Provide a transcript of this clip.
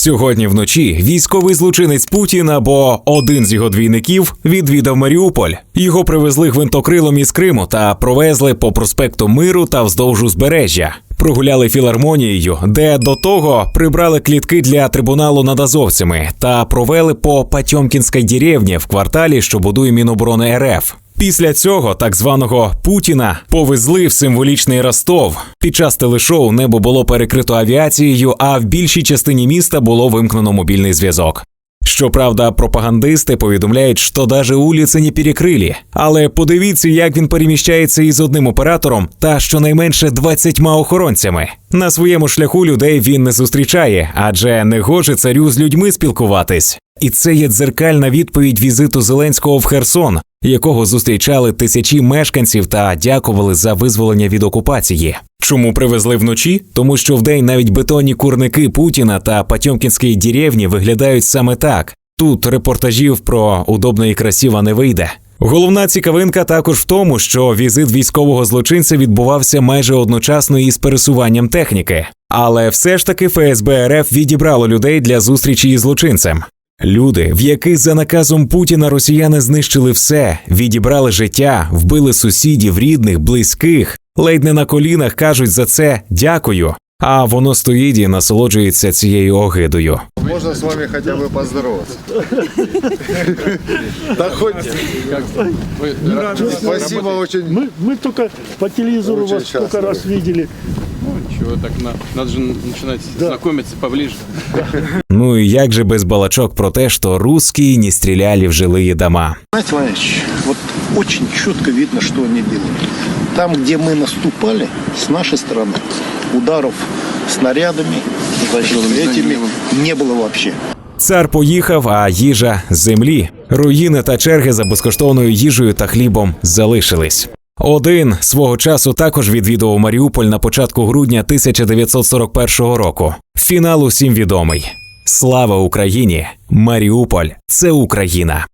Сьогодні вночі військовий злочинець Путін або один з його двійників відвідав Маріуполь. Його привезли гвинтокрилом із Криму та провезли по проспекту Миру та вздовж узбережжя. Прогуляли філармонією, де до того прибрали клітки для трибуналу над азовцями та провели по Патьомкінській деревні в кварталі, що будує Міноборони РФ. Після цього так званого Путіна повезли в символічний Ростов. Під час телешоу небо було перекрито авіацією, а в більшій частині міста було вимкнено мобільний зв'язок. Щоправда, пропагандисти повідомляють, що даже улиці не перекрили. Але подивіться, як він переміщається із одним оператором та щонайменше 20 охоронцями. На своєму шляху людей він не зустрічає, адже не гоже царю з людьми спілкуватись. І це є дзеркальна відповідь візиту Зеленського в Херсон, якого зустрічали тисячі мешканців та дякували за визволення від окупації. Чому привезли вночі? Тому що вдень навіть бетонні курники Путіна та Патьомкінської деревні виглядають саме так. Тут репортажів про удобно і красиво не вийде. Головна цікавинка також в тому, що візит військового злочинця відбувався майже одночасно із пересуванням техніки. Але все ж таки ФСБ РФ відібрало людей для зустрічі із злочинцем. Люди, в яких за наказом Путіна росіяни знищили все, відібрали життя, вбили сусідів, рідних, близьких, ледь не на колінах кажуть за це дякую А воно стоїть і насолоджується цією огидою. Можно с вами хотя бы поздороваться? Да хоть спасибо очень. Мы, мы только по телевизору Очень вас сколько часто. раз видели. Чего так на- надо же начинать знакомиться поближе. Ну і як же без балачок про те, що русські не стріляли в жилые дома. Знаете, Владимирович, вот очень четко видно, что они делают. Там, где мы наступали, с нашей стороны, ударов снарядами, значит, этими не было вообще. Цар поїхав, а їжа з землі. Руїни та черги за безкоштовною їжею та хлібом залишились. Один свого часу також відвідував Маріуполь на початку грудня 1941 року. Фінал усім відомий. Слава Україні! Маріуполь це Україна.